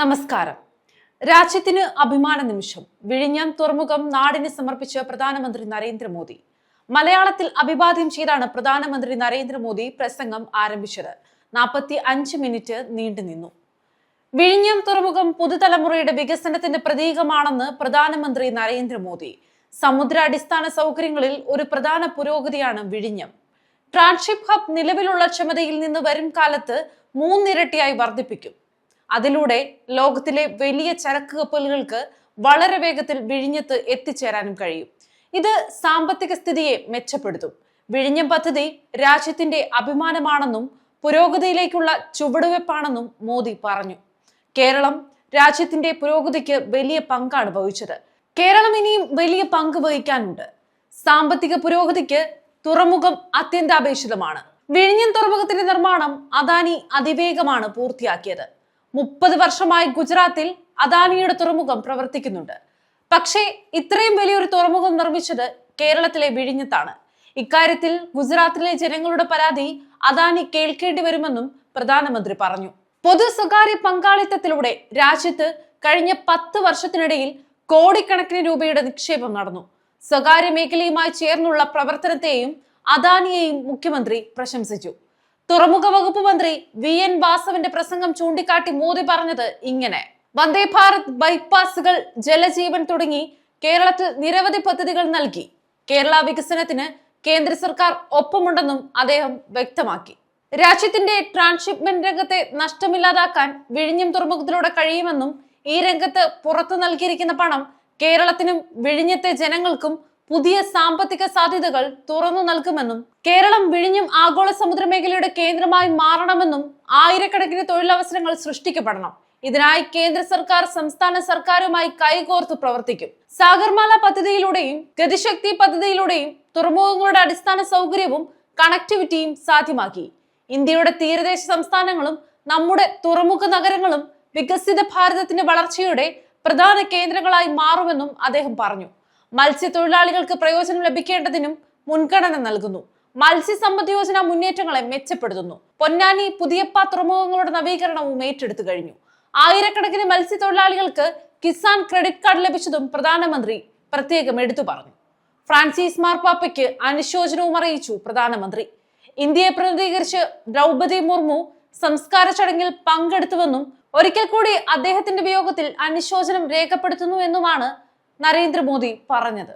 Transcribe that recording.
നമസ്കാരം. രാജ്യത്തിന് അഭിമാന നിമിഷം വിഴിഞ്ഞം തുറമുഖം നാടിന് സമർപ്പിച്ച് പ്രധാനമന്ത്രി നരേന്ദ്രമോദി. മലയാളത്തിൽ അഭിവാദ്യം ചെയ്താണ് പ്രധാനമന്ത്രി നരേന്ദ്രമോദി പ്രസംഗം ആരംഭിച്ചത്. നാൽപ്പത്തി അഞ്ച് മിനിറ്റ് നീണ്ടു നിന്നു. വിഴിഞ്ഞം തുറമുഖം പുതുതലമുറയുടെ വികസനത്തിന്റെ പ്രതീകമാണെന്ന് പ്രധാനമന്ത്രി നരേന്ദ്രമോദി. സമുദ്ര അടിസ്ഥാന സൗകര്യങ്ങളിൽ ഒരു പ്രധാന പുരോഗതിയാണ് വിഴിഞ്ഞം. ട്രാൻഷിപ്പ് ഹബ് നിലവിലുള്ള ക്ഷമതയിൽ നിന്ന് വരും കാലത്ത് മൂന്നിരട്ടിയായി വർദ്ധിപ്പിക്കും. അതിലൂടെ ലോകത്തിലെ വലിയ ചരക്ക് കപ്പലുകൾക്ക് വളരെ വേഗത്തിൽ വിഴിഞ്ഞത്ത് എത്തിച്ചേരാനും കഴിയും. ഇത് സാമ്പത്തിക സ്ഥിതിയെ മെച്ചപ്പെടുത്തും. വിഴിഞ്ഞം പദ്ധതി രാജ്യത്തിന്റെ അഭിമാനമാണെന്നും പുരോഗതിയിലേക്കുള്ള ചുവടുവെപ്പാണെന്നും മോദി പറഞ്ഞു. കേരളം രാജ്യത്തിന്റെ പുരോഗതിക്ക് വലിയ പങ്കാണ് വഹിച്ചത്. കേരളം ഇനിയും വലിയ പങ്ക് വഹിക്കാനുണ്ട്. സാമ്പത്തിക പുരോഗതിക്ക് തുറമുഖം അത്യന്താപേക്ഷിതമാണ്. വിഴിഞ്ഞം തുറമുഖത്തിന്റെ നിർമ്മാണം അദാനി അതിവേഗമാണ് പൂർത്തിയാക്കിയത്. മുപ്പത് വർഷമായി ഗുജറാത്തിൽ അദാനിയുടെ തുറമുഖം പ്രവർത്തിക്കുന്നുണ്ട്. പക്ഷേ ഇത്രയും വലിയൊരു തുറമുഖം നിർമ്മിച്ചത് കേരളത്തിലെ വിഴിഞ്ഞത്താണ്. ഇക്കാര്യത്തിൽ ഗുജറാത്തിലെ ജനങ്ങളുടെ പരാതി അദാനി കേൾക്കേണ്ടി വരുമെന്നും പ്രധാനമന്ത്രി പറഞ്ഞു. പൊതു സ്വകാര്യ പങ്കാളിത്തത്തിലൂടെ രാജ്യത്ത് കഴിഞ്ഞ പത്ത് വർഷത്തിനിടയിൽ കോടിക്കണക്കിന് രൂപയുടെ നിക്ഷേപം നടന്നു. സ്വകാര്യ മേഖലയുമായി ചേർന്നുള്ള പ്രവർത്തനത്തെയും അദാനിയെയും മുഖ്യമന്ത്രി പ്രശംസിച്ചു. തുറമുഖ വകുപ്പ് മന്ത്രി വി എൻ വാസവന്റെ പ്രസംഗം ചൂണ്ടിക്കാട്ടി മോദി പറഞ്ഞത് ഇങ്ങനെ. വന്ദേ ഭാരത് ബൈപ്പാസുകൾ ജലജീവൻ തുടങ്ങി കേരളത്തിൽ നിരവധി പദ്ധതികൾ നൽകി. കേരള വികസനത്തിന് കേന്ദ്ര സർക്കാർ ഒപ്പമുണ്ടെന്നും അദ്ദേഹം വ്യക്തമാക്കി. രാജ്യത്തിന്റെ ട്രാൻസ്ഷിപ്മെന്റ് രംഗത്തെ നഷ്ടമില്ലാതാക്കാൻ വിഴിഞ്ഞം തുറമുഖത്തിലൂടെ കഴിയുമെന്നും ഈ രംഗത്ത് പുറത്തു നൽകിയിരിക്കുന്ന പണം കേരളത്തിനും വിഴിഞ്ഞത്തെ ജനങ്ങൾക്കും പുതിയ സാമ്പത്തിക സാധ്യതകൾ തുറന്നു നൽകുമെന്നും കേരളം വിഴിഞ്ഞും ആഗോള സമുദ്ര മേഖലയുടെ കേന്ദ്രമായി മാറണമെന്നും ആയിരക്കണക്കിന് തൊഴിലവസരങ്ങൾ സൃഷ്ടിക്കപ്പെടണം. ഇതിനായി കേന്ദ്ര സർക്കാർ സംസ്ഥാന സർക്കാരുമായി കൈകോർത്ത് പ്രവർത്തിക്കും. സാഗർമാല പദ്ധതിയിലൂടെയും ഗതിശക്തി പദ്ധതിയിലൂടെയും തുറമുഖങ്ങളുടെ അടിസ്ഥാന സൗകര്യവും കണക്ടിവിറ്റിയും സാധ്യമാക്കി. ഇന്ത്യയുടെ തീരദേശ സംസ്ഥാനങ്ങളും നമ്മുടെ തുറമുഖ നഗരങ്ങളും വികസിത ഭാരതത്തിന്റെ വളർച്ചയുടെ പ്രധാന കേന്ദ്രങ്ങളായി മാറുമെന്നും അദ്ദേഹം പറഞ്ഞു. മത്സ്യത്തൊഴിലാളികൾക്ക് പ്രയോജനം ലഭിക്കേണ്ടതിനും മുൻഗണന നൽകുന്നു. മത്സ്യസമ്പദ് യോജന മുന്നേറ്റങ്ങളെ മെച്ചപ്പെടുത്തുന്നു. പൊന്നാനി പുതിയപ്പ തുറമുഖങ്ങളുടെ നവീകരണവും ഏറ്റെടുത്തു കഴിഞ്ഞു. ആയിരക്കണക്കിന് മത്സ്യത്തൊഴിലാളികൾക്ക് കിസാൻ ക്രെഡിറ്റ് കാർഡ് ലഭിച്ചതും പ്രധാനമന്ത്രി പ്രത്യേകം എടുത്തു പറഞ്ഞു. ഫ്രാൻസിസ് മാർപ്പാപ്പയ്ക്ക് അനുശോചനവും അറിയിച്ചു പ്രധാനമന്ത്രി. ഇന്ത്യയെ പ്രതിനിധീകരിച്ച് ദ്രൗപദി മുർമു സംസ്കാര ചടങ്ങിൽ പങ്കെടുത്തുവെന്നും ഒരിക്കൽ കൂടി അദ്ദേഹത്തിന്റെ വിയോഗത്തിൽ അനുശോചനം രേഖപ്പെടുത്തുന്നു എന്നുമാണ് നരേന്ദ്രമോദി പറഞ്ഞത്.